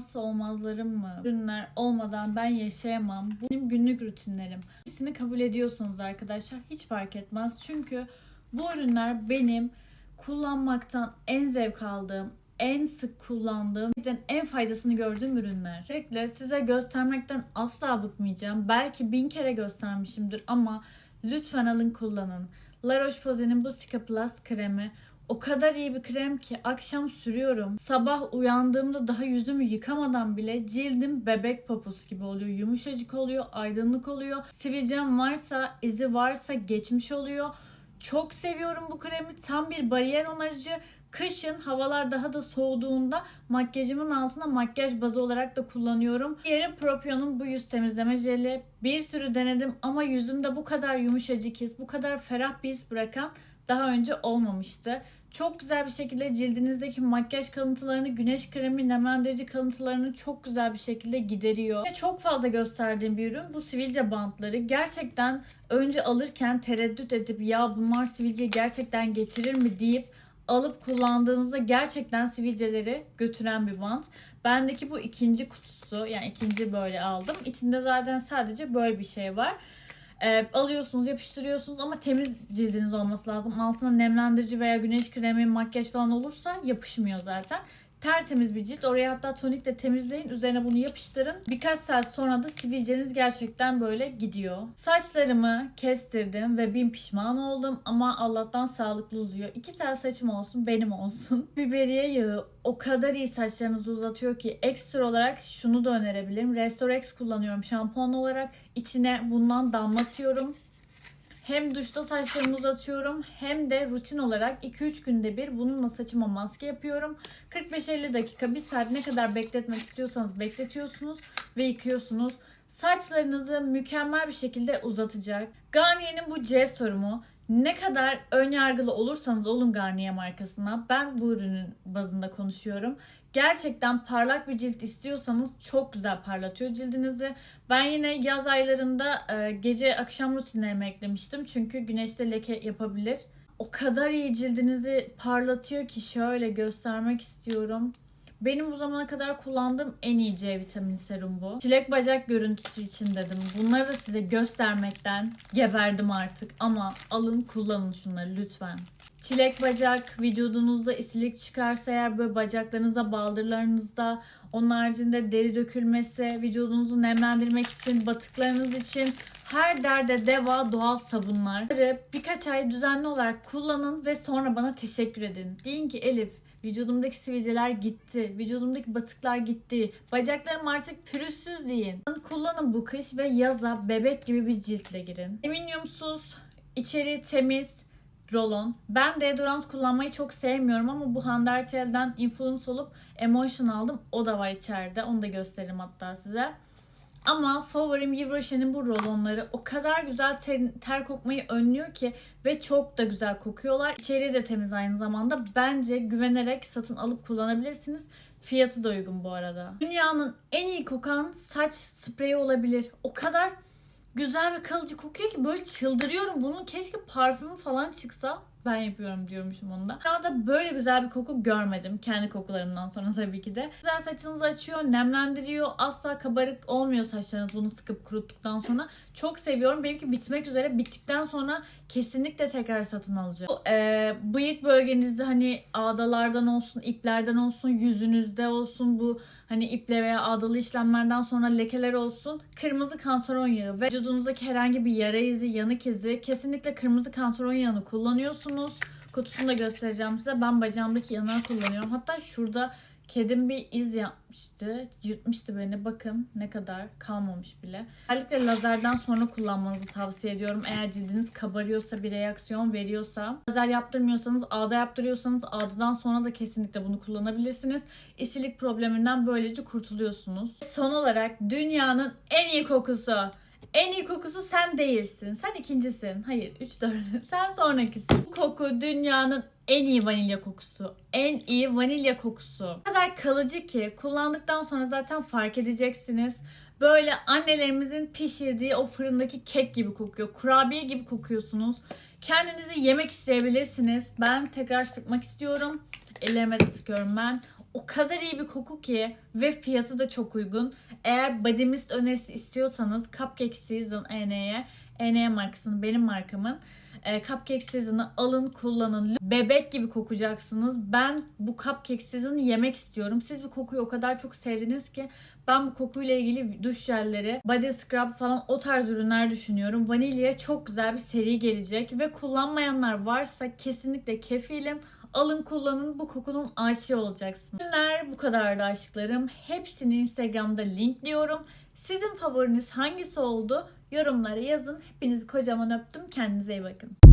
olmazsa olmazlarım mı? Ürünler olmadan ben yaşayamam. Bu benim günlük rutinlerim. İkisini kabul ediyorsanız arkadaşlar hiç fark etmez. Çünkü bu ürünler benim kullanmaktan en zevk aldığım, en sık kullandığım, en faydasını gördüğüm ürünler. Sürekli size göstermekten asla bıkmayacağım. Belki bin kere göstermişimdir ama lütfen alın kullanın. La Roche-Posay'nin bu Cica Plus kremi o kadar iyi bir krem ki akşam sürüyorum. Sabah uyandığımda daha yüzümü yıkamadan bile cildim bebek poposu gibi oluyor. Yumuşacık oluyor, aydınlık oluyor. Sivilcem varsa, izi varsa geçmiş oluyor. Çok seviyorum bu kremi. Tam bir bariyer onarıcı. Kışın havalar daha da soğuduğunda makyajımın altına makyaj bazı olarak da kullanıyorum. Diğeri Propion'un bu yüz temizleme jeli. Bir sürü denedim ama yüzümde bu kadar yumuşacık his, bu kadar ferah bir his bırakan daha önce olmamıştı. Çok güzel bir şekilde cildinizdeki makyaj kalıntılarını, güneş kremi, nemlendirici kalıntılarını çok güzel bir şekilde gideriyor. Ve çok fazla gösterdiğim bir ürün bu sivilce bantları. Gerçekten önce alırken tereddüt edip ya bunlar sivilceyi gerçekten geçirir mi deyip alıp kullandığınızda gerçekten sivilceleri götüren bir bant. Bendeki bu ikinci kutusu yani ikinci böyle aldım. İçinde zaten sadece böyle bir şey var. Ee, alıyorsunuz, yapıştırıyorsunuz ama temiz cildiniz olması lazım. Altına nemlendirici veya güneş kremi, makyaj falan olursa yapışmıyor zaten. Tertemiz bir cilt. Oraya hatta tonikle temizleyin. Üzerine bunu yapıştırın. Birkaç saat sonra da sivilceniz gerçekten böyle gidiyor. Saçlarımı kestirdim ve bin pişman oldum. Ama Allah'tan sağlıklı uzuyor. İki tane saçım olsun benim olsun. Biberiye yağı o kadar iyi saçlarınızı uzatıyor ki ekstra olarak şunu da önerebilirim. Restorex kullanıyorum şampuan olarak. İçine bundan damlatıyorum. Hem duşta saçlarımı uzatıyorum hem de rutin olarak 2-3 günde bir bununla saçıma maske yapıyorum. 45-50 dakika, 1 saat ne kadar bekletmek istiyorsanız bekletiyorsunuz ve yıkıyorsunuz. Saçlarınızı mükemmel bir şekilde uzatacak. Garnier'in bu C sorumu ne kadar ön yargılı olursanız olun Garnier markasına. Ben bu ürünün bazında konuşuyorum. Gerçekten parlak bir cilt istiyorsanız çok güzel parlatıyor cildinizi. Ben yine yaz aylarında e, gece akşam rutinlerime eklemiştim. Çünkü güneşte leke yapabilir. O kadar iyi cildinizi parlatıyor ki şöyle göstermek istiyorum. Benim bu zamana kadar kullandığım en iyi C vitamini serum bu. Çilek bacak görüntüsü için dedim. Bunları da size göstermekten geberdim artık. Ama alın kullanın şunları lütfen. Çilek bacak vücudunuzda isilik çıkarsa eğer böyle bacaklarınızda, baldırlarınızda, onun haricinde deri dökülmesi, vücudunuzu nemlendirmek için, batıklarınız için her derde deva doğal sabunlar. Birkaç ay düzenli olarak kullanın ve sonra bana teşekkür edin. Deyin ki Elif Vücudumdaki sivilceler gitti. Vücudumdaki batıklar gitti. Bacaklarım artık pürüzsüz deyin. Kullanın bu kış ve yaza bebek gibi bir ciltle girin. Alüminyumsuz, içeriği temiz, rolon. Ben deodorant kullanmayı çok sevmiyorum ama bu Hande Erçel'den influence olup Emotion aldım. O da var içeride. Onu da gösteririm hatta size. Ama favorim Yves Rocher'in bu rolonları o kadar güzel ter, ter kokmayı önlüyor ki ve çok da güzel kokuyorlar. İçeriği de temiz aynı zamanda. Bence güvenerek satın alıp kullanabilirsiniz. Fiyatı da uygun bu arada. Dünyanın en iyi kokan saç spreyi olabilir. O kadar güzel ve kalıcı kokuyor ki böyle çıldırıyorum. Bunun keşke parfümü falan çıksa. Ben yapıyorum diyormuşum onda. Daha böyle güzel bir koku görmedim. Kendi kokularımdan sonra tabii ki de. Güzel saçınızı açıyor, nemlendiriyor. Asla kabarık olmuyor saçlarınız bunu sıkıp kuruttuktan sonra. Çok seviyorum. Benimki bitmek üzere. Bittikten sonra kesinlikle tekrar satın alacağım. Bu, e, bıyık bölgenizde hani ağdalardan olsun, iplerden olsun, yüzünüzde olsun bu hani iple veya ağdalı işlemlerden sonra lekeler olsun. Kırmızı kantaron yağı ve vücudunuzdaki herhangi bir yara izi, yanık izi kesinlikle kırmızı kantaron yağını kullanıyorsunuz. Kutusunu da göstereceğim size. Ben bacağımdaki yanağı kullanıyorum. Hatta şurada kedim bir iz yapmıştı. Yırtmıştı beni. Bakın ne kadar kalmamış bile. Özellikle lazerden sonra kullanmanızı tavsiye ediyorum. Eğer cildiniz kabarıyorsa, bir reaksiyon veriyorsa. Lazer yaptırmıyorsanız, ağda yaptırıyorsanız ağdadan sonra da kesinlikle bunu kullanabilirsiniz. İsilik probleminden böylece kurtuluyorsunuz. Son olarak dünyanın en iyi kokusu. En iyi kokusu sen değilsin. Sen ikincisin. Hayır, 3 4. Sen sonrakisin. Bu koku dünyanın en iyi vanilya kokusu. En iyi vanilya kokusu. O kadar kalıcı ki kullandıktan sonra zaten fark edeceksiniz. Böyle annelerimizin pişirdiği o fırındaki kek gibi kokuyor. Kurabiye gibi kokuyorsunuz. Kendinizi yemek isteyebilirsiniz. Ben tekrar sıkmak istiyorum. Ellerime de sıkıyorum ben. O kadar iyi bir koku ki ve fiyatı da çok uygun. Eğer Body Mist önerisi istiyorsanız Cupcake Season EN'ye, EN markasının benim markamın e, Cupcake Season'ı alın kullanın. Bebek gibi kokacaksınız. Ben bu Cupcake Season'ı yemek istiyorum. Siz bu kokuyu o kadar çok sevdiniz ki ben bu kokuyla ilgili duş jelleri, body scrub falan o tarz ürünler düşünüyorum. Vanilya çok güzel bir seri gelecek ve kullanmayanlar varsa kesinlikle kefilim. Alın kullanın bu kokunun aşığı olacaksın. Ürünler bu kadardı aşklarım. Hepsini Instagram'da linkliyorum. Sizin favoriniz hangisi oldu? Yorumlara yazın. Hepinizi kocaman öptüm. Kendinize iyi bakın.